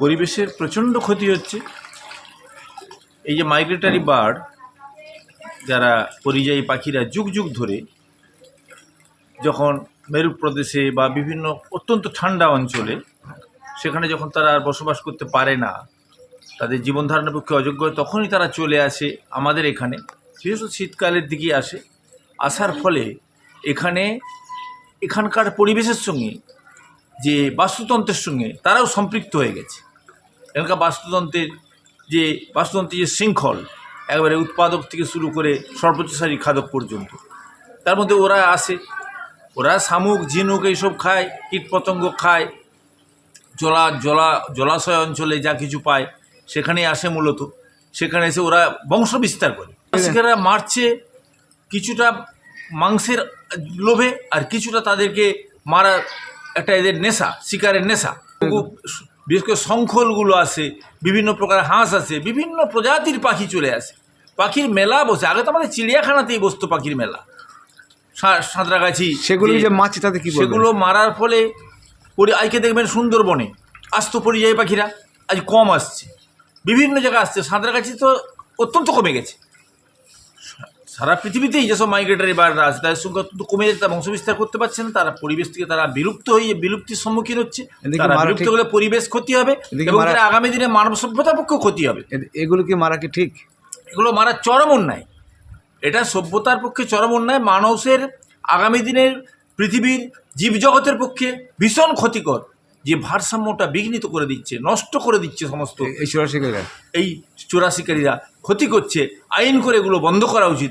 পরিবেশের প্রচণ্ড ক্ষতি হচ্ছে। এই যে মাইগ্রেটারি বার্ড যারা পরিযায়ী পাখিরা যুগ যুগ ধরে যখন মেরু প্রদেশে বা বিভিন্ন অত্যন্ত ঠান্ডা অঞ্চলে সেখানে যখন তারা আর বসবাস করতে পারে না, তাদের জীবন ধারণের পক্ষে অযোগ্য তখনই তারা চলে আসে আমাদের এখানে বিশেষত শীতকালের দিকে আসে। আসার ফলে এখানে এখানকার পরিবেশের সঙ্গে যে বাস্তুতন্ত্রের সঙ্গে তারাও সম্পৃক্ত হয়ে গেছে। এখানকার বাস্তুতন্ত্রের যে বাস্তুতন্ত্রের যে শৃঙ্খল, একবারে উৎপাদক থেকে শুরু করে সর্বোচ্চসারী খাদক পর্যন্ত। তার মধ্যে ওরা আসে। ওরা শামুক, ঝিনুক এইসব খায়, কীটপতঙ্গ খায়, জলা জলা, জলাশয় অঞ্চলে যা কিছু পায়, সেখানেই আসে মূলত। সেখানে এসে ওরা বংশ বিস্তার করে। শিকাররা মারছে কিছুটা মাংসের লোভে আর কিছুটা তাদেরকে মারার একটা এদের নেশা, শিকারের নেশা। বিশেষ করে শঙ্খলগুলো আসে বিভিন্ন প্রকার হাঁস আছে বিভিন্ন প্রজাতির পাখি চলে আসে। পাখির মেলা বসে। আগে তো আমাদের চিড়িয়াখানাতেই বসতো পাখির মেলা। সা- সাঁতরাগাছি সেগুলো যে মাছ তাতে কি সেগুলো মারার ফলে পরি আজকে দেখবেন সুন্দরবনে আসতো পরিযায়ী পাখিরা আজ কম আসছে। বিভিন্ন জায়গায় আসছে। সাঁতরাগাছি তো অত্যন্ত কমে গেছে। সারা পৃথিবীতেই যেসব মাইগ্রেটারি বার্ডরা আছে তাদের সংখ্যা অত্যন্ত কমে যাচ্ছে তারা বংশবিস্তার করতে পারছে না তারা পরিবেশ থেকে তারা বিলুপ্ত হয়ে বিলুপ্তির সম্মুখীন হচ্ছে। তারা বিলুপ্ত হলে পরিবেশ ক্ষতি হবে এবং তারা আগামী দিনে মানব সভ্যতার পক্ষেও ক্ষতি হবে। এগুলো কি মারা কি ঠিক? এগুলো মারা চরম অন্যায়। এটা সভ্যতার পক্ষে চরম অন্যায় মানুষের আগামী দিনের পৃথিবীর জীবজগতের পক্ষে ভীষণ ক্ষতিকর। যে ভারসাম্যটা বিঘ্নিত করে দিচ্ছে নষ্ট করে দিচ্ছে সমস্ত এই- এই চোরাশিকারীরা। এই চোরাশিকারীরা। ক্ষতি করছে আইন করে এগুলো বন্ধ করা উচিত।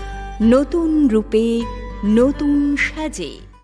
নতুন রূপে নতুন সাজে।